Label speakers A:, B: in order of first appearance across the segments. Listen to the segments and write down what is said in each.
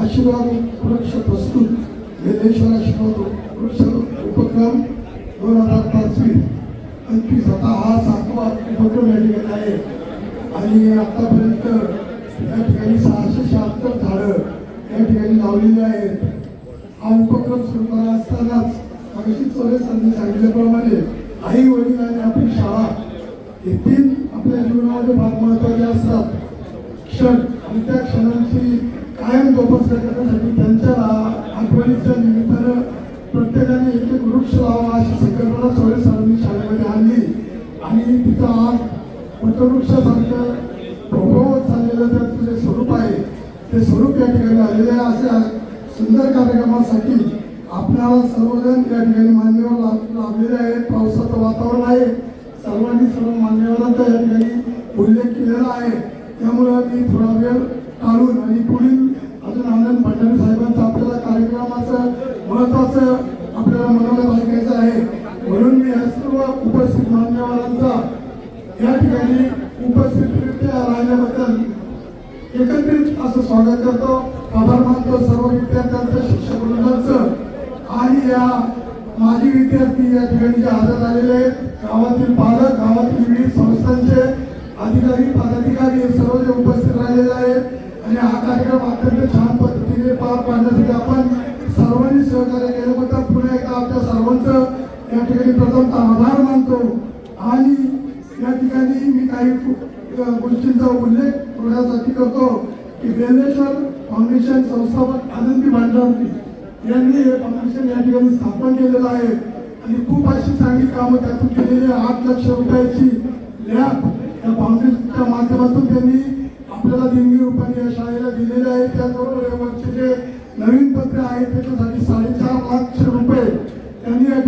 A: आशीर्वाद वृक्ष प्रस्तुत वेदेश्वर आशीर्वाद वृक्ष उपक्रम दोन हजार पाचवी पंचवीस आता हा सातवा उपक्रम या ठिकाणी आहे. आणि आतापर्यंत या ठिकाणी सहाशे शहात्तर झाडं या ठिकाणी लावलेली आहेत. हा उपक्रम सुरू करत असतानाच अगदी चौरे सांगितल्याप्रमाणे प्रत्येकाने एक एक वृक्ष लावा अशी संकल्पना सोय सरांनी शाळेमध्ये आणली. आणि तिथं आज वटवृक्षासारखं प्रभावत चाललेलं त्याचं जे स्वरूप आहे. ते स्वरूप या ठिकाणी आलेले आहे. अशा सुंदर कार्यक्रमासाठी आपल्याला सर्वजण या ठिकाणी मान्यवर लाभलेले आहेत. पावसाचं वातावरण आहे. सर्वांनी सर्व मान्यवरांचा या ठिकाणी उल्लेख केलेला आहे. त्यामुळं मी थोडा वेळ काढून आणि पुढील अजून आनंद भंडारी साहेबांचा आपल्याला कार्यक्रमाचं महत्वाचं आपल्याला मनाला ऐकायचं आहे. म्हणून मी या सर्व उपस्थित मान्यवरांचा या ठिकाणी उपस्थितरित्या राहिल्याबद्दल एकत्रित असं स्वागत करतो. आभार मानतो सर्व विद्यार्थ्यांचं शिक्षक वृंदांचं आणि या माजी विद्यार्थी या ठिकाणी जे हजर आलेले आहेत गावातील पालक गावातील विविध संस्थांचे अधिकारी पदाधिकारी सर्व जे उपस्थित राहिलेले आहेत. आणि हा कार्यक्रम अत्यंत छान पद्धतीने पार पाडण्यासाठी आपण या आभार मानतो. आणि या ठिकाणी मी काही गोष्टींचा उल्लेख करण्यासाठी करतो की बेलेश्वर फाउंडेशन संस्थापक आनंदी भांडारकी यांनी हे फाउंडेशन या ठिकाणी स्थापन केलेलं आहे. आणि खूप अशी चांगली कामं त्यातून केलेली आहे. आठ लक्ष रुपयाची लॅब या फाउंडेशनच्या माध्यमातून त्यांनी आपल्याला देणगी रूपाने या शाळेला दिलेले आहे. त्याचबरोबर या वर्षी जे नवीन पत्र आहे. त्याच्यासाठी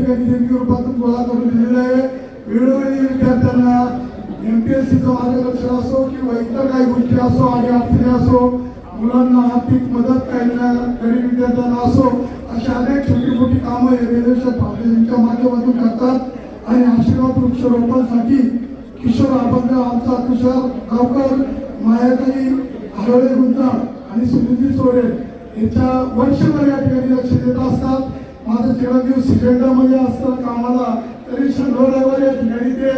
A: ठिकाणी देणगी रूपातून गोळा करून दिलेले आहे. वेळोवेळी विद्यार्थ्यांना एम पी एस सीचं मार्गदर्शन असो किंवा इतर काही गोष्टी असो आणि अडचणी असो मुलांना आर्थिक मदत करण्या गरीब विद्यार्थ्यांना असो अशी अनेक छोटी मोठी कामं हे वेदेश्वर फाउंडेशनच्या माध्यमातून करतात. आणि आशीर्वाद वृक्षारोपणासाठी किशोर अभंग आमचा तुषार गावकर मायाताई हरळे गुंता आणि सुनिधी चोरे यांच्या वर्षभर या ठिकाणी लक्ष देत असतात. माझं दिवस सिलेंडरमध्ये असतात कामाला. तरी शनिवार या ठिकाणी ते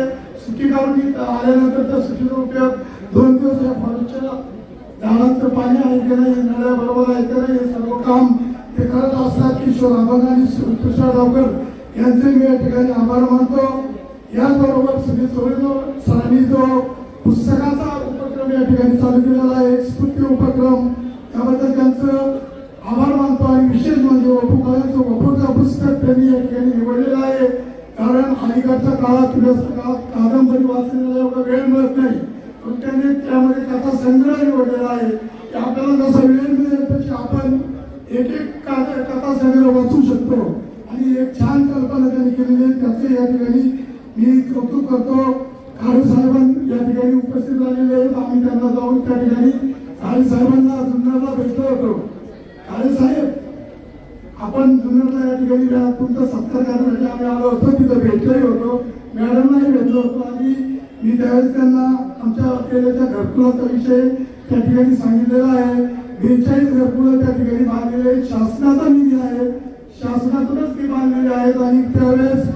A: सुट्टी काढून आल्यानंतर त्या सुट्टीचा उपयोग दोन दिवस या फॉरेस्टच्या झाडांचं पाणी आहे की नाही नळ्या बरोबर आहे की नाही हे सर्व काम ते करत असतात किशोर अभंग आणि तुषार गावकर यांचे मी या ठिकाणी आभार मानतो. याचबरोबर सुनील चोरेलो सरांनी जो पुस्तकाचा उपक्रम या ठिकाणी चालू केलेला आहे एक स्फूर्ती उपक्रम. त्याबद्दल त्यांचं आभार मानतो आणि विशेष म्हणजे वपू काळाचं वपू त्यांनी या ठिकाणी निवडलेलं आहे. कारण अलीकडच्या काळात तुझ्या काळात कादंबरी वाचण्याला एवढा वेळ मिळत नाही. पण त्यांनी त्यामध्ये कथा संग्रह निवडलेला आहे. की आपल्याला जसा वेळ मिळेल तशी आपण एक एक का- कथा संग्रह वाचू शकतो. आणि एक छान कल्पना त्यांनी केलेली आहे. त्याचे या ठिकाणी मी कौतुक करतो. खाडू साहेबां या ठिकाणी उपस्थित राहिलेले आहेत. आम्ही त्यांना जाऊन त्या ठिकाणी खाडे साहेबांना जुन्नरला भेटलो होतो. खाडे साहेब आपण जुन्नरला या ठिकाणी वेळा तुमचा सत्कार करण्यासाठी आम्ही आलो होतो तिथं भेटलोही होतो. मॅडमलाही भेटलो होतो आणि मी त्यावेळेस त्यांना आमच्या केलेल्या घरकुलाचा विषय त्या ठिकाणी सांगितलेला आहे. बेचाळीस घरकुलं त्या ठिकाणी बांधलेले आहेत. शासनाचा निधी आहे. शासनातूनच ते बांधलेले आहेत आणि त्यावेळेस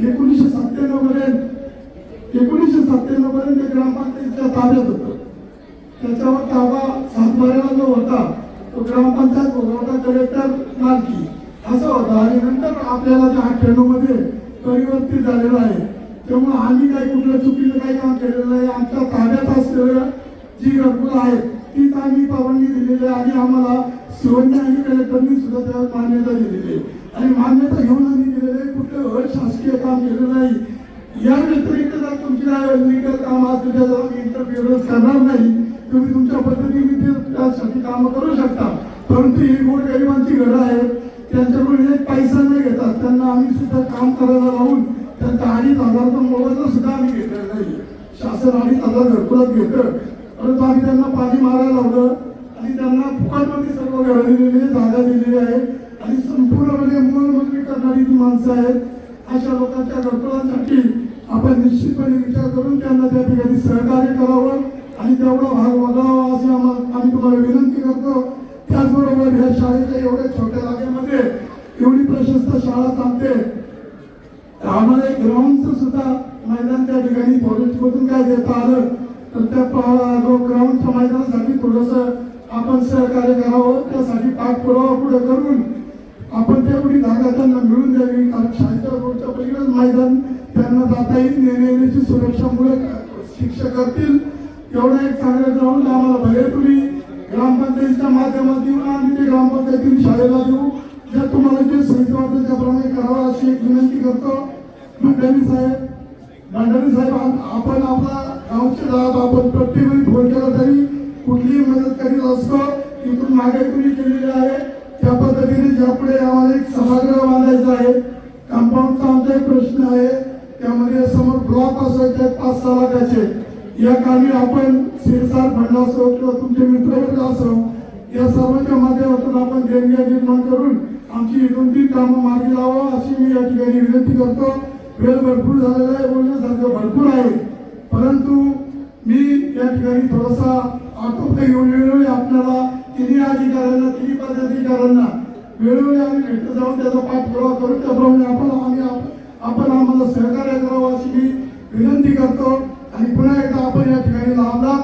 A: एकोणीसशे सत्त्याण्णव पर्यंत एकोणीसशे सत्त्याण्णव पर्यंत ते ग्रामपंचायतीच्या ताब्यात होतं. त्याच्यावर ताबा सातबाऱ्याला जो होता ग्रामपंचायत भोगवटा कलेक्टर मालकी. असं होतं. आणि नंतर आपल्याला त्या अठ्ठ्याण्णवमध्ये परिवर्तित झालेलं आहे. त्यामुळे आम्ही काही कुठलं चुकीचं काही काम केलेलं नाही. आमच्या ताब्यात असलेलं जी घरकुल आहेत तीच आम्ही परवानगी दिलेली आहे. आणि आम्हाला शिवण्या आणि कलेक्टरनी सुद्धा त्यावर मान्यता दिलेली आहे. आणि मान्यता घेऊन आम्ही दिलेलं आहे. कुठलं अशासकीय काम केलं नाही. या व्यतिरिक्त जर तुमची काय काम असतील त्याचा आम्ही इंटरफिअरन्स करणार नाही. तुम्ही तुमच्या पद्धतीने ते त्यासाठी कामं करू शकता. परंतु ही गोड गरिबांची घरं आहेत त्यांच्याकडून एक पैसा नाही घेतात त्यांना आम्ही सुद्धा काम करायला लावून त्यांचा अडीच पण मोबदला सुद्धा आम्ही घेतलेला नाही शासन अडीच हजार घरकुलात घेतं. परंतु आम्ही त्यांना पाणी मारायला लावलं आणि त्यांना फुकटमध्ये सर्व घरं दिलेली जागा दिलेली आहे. आणि संपूर्णपणे मूलमजुरी करणारी ती माणसं आहेत अशा लोकांच्या घरकुलांसाठी आपण निश्चितपणे विचार करून त्यांना त्या ठिकाणी तेवढा भाग वगळावा असे आम्ही तुम्हाला विनंती करतो त्याचबरोबर ह्या शाळेच्या एवढ्या छोट्या जागेमध्ये एवढी प्रशस्त शाळा चालते. आम्हाला एक ग्राउंडचं सुद्धा मैदान त्या ठिकाणी मधून काय देता आलं तर त्या ग्राउंडच्या मैदानासाठी थोडस आपण सहकार्य करावं त्यासाठी पाठपुरावा पुढे करून आपण तेवढी जागा त्यांना मिळून द्यावी. कारण शाळेच्या रोडच्या पलीकडे मैदान त्यांना जाता येईल नेण्याची सुरक्षा मुळे शिक्षक करतील. एवढं एक चांगलं ग्राउंड आम्हाला भले तुम्ही ग्रामपंचायतीच्या माध्यमातून आम्ही ते ग्रामपंचायतीने शाळेला देऊ. जर तुम्हाला जे सुविधा वाटेल त्याप्रमाणे करावं अशी एक विनंती करतो. मंडळी साहेब मंडळी साहेब आपण आपला गावचे गावात आपण प्रत्येक फोन केला तरी कुठलीही मदत करीत असतो. इथून मागे तुम्ही केलेली आहे. त्या पद्धतीने ज्यापुढे आम्हाला एक सभागृह बांधायचं आहे. कंपाऊंडचा आमचा एक प्रश्न आहे. त्यामध्ये समोर ब्लॉक असायचे पाच सहा लाखाचे. या कामी आपण शिरसार म्हणला असो किंवा तुमचे मित्रवर्ग असो या सर्वांच्या माध्यमातून आपण देणग्या निर्माण करून आमची ही कामं मार्गी लावा अशी मी या ठिकाणी विनंती करतो. वेळ भरपूर झालेला आहे बोलण्यासारखं भरपूर आहे. परंतु मी या ठिकाणी थोडासा आटोपे घेऊन वेळोवेळी आपल्याला तिन्ही अधिकाऱ्यांना तिन्ही पदाधिकाऱ्यांना वेळोवेळी आम्ही भेट जाऊन त्याचा पाठपुरावा करू त्याप्रमाणे आपण आम्ही आपण आम्हाला सहकार्य करावं अशी मी विनंती करतो. आणि पुन्हा एकदा आपण या ठिकाणी लांबला